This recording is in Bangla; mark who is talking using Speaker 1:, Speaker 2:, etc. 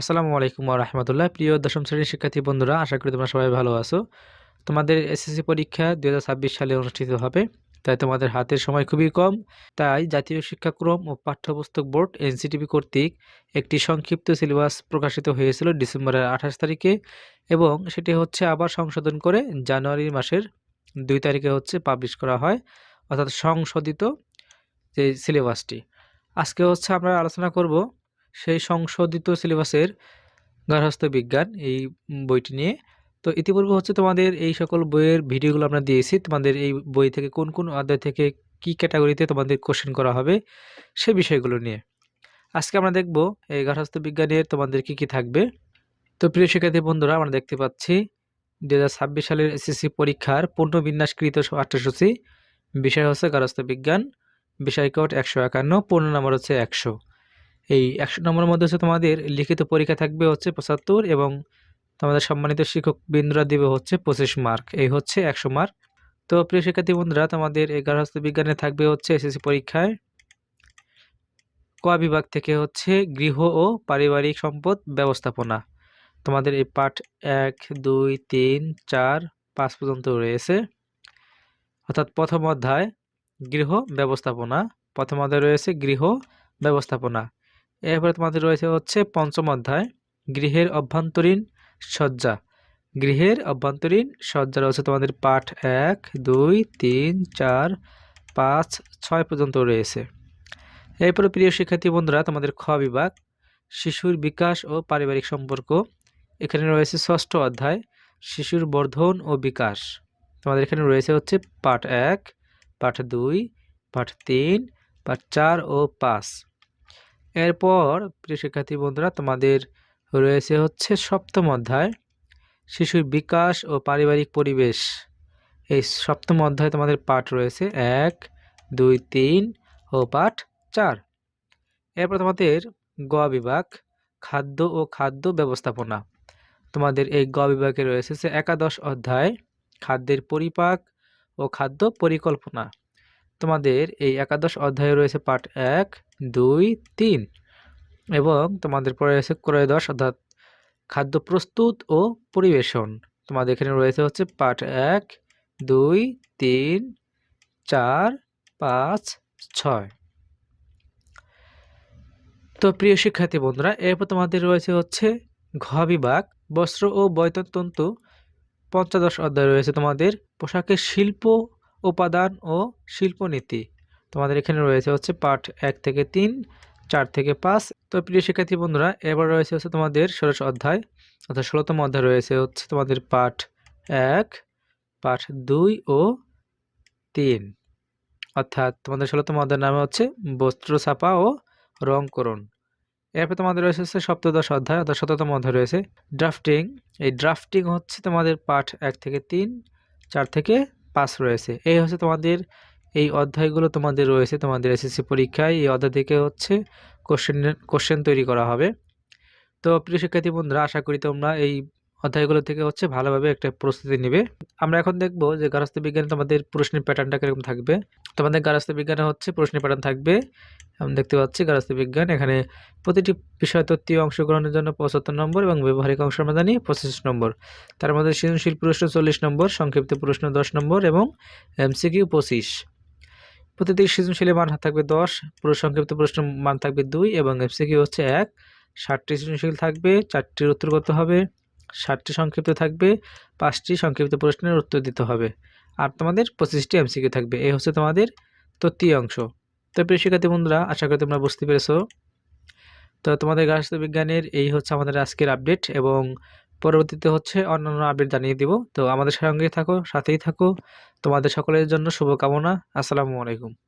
Speaker 1: আসসালামু আলাইকুম রহমতুল্লাহ। প্রিয় দশম শ্রেণির শিক্ষার্থী বন্ধুরা, আশা করি তোমরা সবাই ভালো আছো। তোমাদের এসএসসি পরীক্ষা দু হাজার ছাব্বিশ সালে অনুষ্ঠিত হবে, তাই তোমাদের হাতের সময় খুবই কম। তাই জাতীয় শিক্ষাক্রম ও পাঠ্যপুস্তক বোর্ড এনসিটিভি কর্তৃক একটি সংক্ষিপ্ত সিলেবাস প্রকাশিত হয়েছিল ডিসেম্বরের আঠাশ তারিখে এবং সেটি হচ্ছে আবার সংশোধন করে জানুয়ারি মাসের দুই তারিখে হচ্ছে পাবলিশ করা হয়, অর্থাৎ সংশোধিত যে সিলেবাসটি। আজকে হচ্ছে আমরা আলোচনা করব সেই সংশোধিত সিলেবাসের গার্হস্থ্য বিজ্ঞান এই বইটি নিয়ে। তো ইতিপূর্বে হচ্ছে তোমাদের এই সকল বইয়ের ভিডিওগুলো আমরা দিয়েছি। তোমাদের এই বই থেকে কোন কোন অধ্যায় থেকে কি ক্যাটাগরিতে তোমাদের কোশ্চেন করা হবে সে বিষয়গুলো নিয়ে। আজকে আমরা দেখব এই গার্হস্থ্য বিজ্ঞানের তোমাদের কি কি থাকবে। তো প্রিয় শিক্ষার্থী বন্ধুরা, আমরা দেখতে পাচ্ছি দু হাজার ছাব্বিশ সালের এসএসসি পরীক্ষার পুনর্বিন্যাসকৃত পাঠ্যসূচি বিষয় হচ্ছে গার্হস্থ্য বিজ্ঞান বিষয় কোড একশো একান্ন, পূর্ণ নম্বর হচ্ছে একশো। এই একশো নম্বরের মধ্যে হচ্ছে তোমাদের লিখিত পরীক্ষা থাকবে হচ্ছে পঁচাত্তর এবং তোমাদের সম্মানিত শিক্ষক বিন্দুরা দেবে হচ্ছে পঁচিশ মার্ক এই হচ্ছে একশো মার্ক তো প্রিয় শিক্ষার্থী বন্ধুরা, তোমাদের গার্হস্থ্য বিজ্ঞানে থাকবে হচ্ছে এসএসসি পরীক্ষায় ক বিভাগ থেকে হচ্ছে গৃহ ও পারিবারিক সম্পদ ব্যবস্থাপনা। তোমাদের এই পাঠ এক, দুই, তিন, চার, পাঁচ পর্যন্ত রয়েছে। অর্থাৎ প্রথম অধ্যায় গৃহ ব্যবস্থাপনা। প্রথম অধ্যায় রয়েছে গৃহ ব্যবস্থাপনা। এরপরে তোমাদের রয়েছে হচ্ছে পঞ্চম অধ্যায়, গৃহের অভ্যন্তরীণ সজ্জা গৃহের অভ্যন্তরীণ সজ্জা রয়েছে তোমাদের পাঠ এক, দুই, তিন, চার, পাঁচ, ছয় পর্যন্ত রয়েছে। এরপরে প্রিয় শিক্ষার্থী বন্ধুরা, তোমাদের খ বিভাগ, শিশুর বিকাশ ও পারিবারিক সম্পর্ক। এখানে রয়েছে ষষ্ঠ অধ্যায়, শিশুর বর্ধন ও বিকাশ। তোমাদের এখানে রয়েছে হচ্ছে পাঠ এক, পাঠ দুই, পাঠ তিন, পাঠ চার ও পাঁচ। এরপর, প্রিয় শিক্ষার্থী বন্ধুরা, তোমাদের রয়েছে হচ্ছে সপ্তম অধ্যায়, শিশুর বিকাশ ও পারিবারিক পরিবেশ। এই সপ্তম অধ্যায়ে তোমাদের পাঠ রয়েছে এক, দুই, তিন ও পাঠ চার। এরপর তোমাদের গ বিভাগ, খাদ্য ও খাদ্য ব্যবস্থাপনা। তোমাদের এই গ বিভাগে রয়েছে একাদশ অধ্যায়, খাদ্যের পরিপাক ও খাদ্য পরিকল্পনা। তোমাদের এই একাদশ অধ্যায়ে রয়েছে পাঠ এক, দুই, তিন এবং তোমাদের পরে রয়েছে ক্রয়দশ অর্থাৎ খাদ্য প্রস্তুত ও পরিবেশন। তোমাদের এখানে রয়েছে হচ্ছে পাঠ এক, দুই, তিন, চার, পাঁচ, ছয়। তো প্রিয় শিক্ষার্থী বন্ধুরা, এরপর তোমাদের রয়েছে হচ্ছে ঘ বিভাগ, বস্ত্র ও বৈতন্তন্তু পঞ্চদশ অধ্যায় রয়েছে তোমাদের পোশাকের শিল্প উপাদান ও শিল্পনীতি। তোমাদের এখানে রয়েছে হচ্ছে পাঠ এক থেকে তিন, চার থেকে পাঁচ। তো প্রিয় শিক্ষার্থী বন্ধুরা, এবার রয়েছে হচ্ছে তোমাদের ষোড়শ অধ্যায়, অর্থাৎ ষোলোতম অধ্যায় রয়েছে হচ্ছে তোমাদের পাঠ এক, পাঠ দুই ও তিন। অর্থাৎ তোমাদের ষোলোতম অধ্যায়ের নামে হচ্ছে বস্ত্র ছাপা ও রংকরণ এরপর তোমাদের রয়েছে হচ্ছে সপ্তদশ অধ্যায়, অর্থাৎ শততম অধ্যায় রয়েছে ড্রাফটিং এই ড্রাফটিং হচ্ছে তোমাদের পাঠ এক থেকে তিন, চার থেকে পাস রয়েছে। এই হচ্ছে তোমাদের, এই অধ্যায়গুলো তোমাদের রয়েছে, তোমাদের এসএসসি পরীক্ষায়। এই অধ্যায় থেকে হচ্ছে কোশ্চেন কোশ্চেন তৈরি করা হবে। তো প্রিয় শিক্ষার্থী বন্ধুরা, আশা করি তোমরা এই অধ্যায়গুলো থেকে হচ্ছে ভালোভাবে একটা প্রস্তুতি নেবে। আমরা এখন দেখব যে গার্হস্থ্য বিজ্ঞানে তোমাদের প্রশ্নের প্যাটার্নটা কীরকম থাকবে। তোমাদের গার্হস্থ্য বিজ্ঞানে হচ্ছে প্রশ্নের প্যাটার্ন থাকবে। আমি দেখতে পাচ্ছি গার্হস্থ্য বিজ্ঞান এখানে প্রতিটি বিষয় তত্ত্বীয় অংশগ্রহণের জন্য পঁচাত্তর নম্বর এবং ব্যবহারিক অংশ সমাধানই পঁচিশ নম্বর। তার মধ্যে সৃজনশীল প্রশ্ন চল্লিশ নম্বর, সংক্ষিপ্ত প্রশ্ন দশ নম্বর এবং এমসিকিউ পঁচিশ। প্রতিটি সৃজনশীলের মান থাকবে দশ, পুরো সংক্ষিপ্ত প্রশ্ন মান থাকবে দুই এবং এমসিকিউ হচ্ছে এক। ষাটটি সৃজনশীল থাকবে, চারটির উত্তর করতে হবে। ষাটটি সংক্ষিপ্ত থাকবে, পাঁচটি সংক্ষিপ্ত প্রশ্নের উত্তর দিতে হবে। আর তোমাদের পঁচিশটি এমসিকিউ থাকবে। এই হচ্ছে তোমাদের তৃতীয় অংশ। তো প্রিয় শিক্ষার্থী বন্ধুরা, আশা করি তোমরা বুঝতে পেরেছ। তো তোমাদের গাছ বিজ্ঞানের এই হচ্ছে আমাদের আজকের আপডেট এবং পরবর্তীতে হচ্ছে অন্যান্য আপডেট জানিয়ে দিব। তো আমাদের সঙ্গে থাকো, সাথেই থাকো। তোমাদের সকলের জন্য শুভকামনা। আসসালামু আলাইকুম।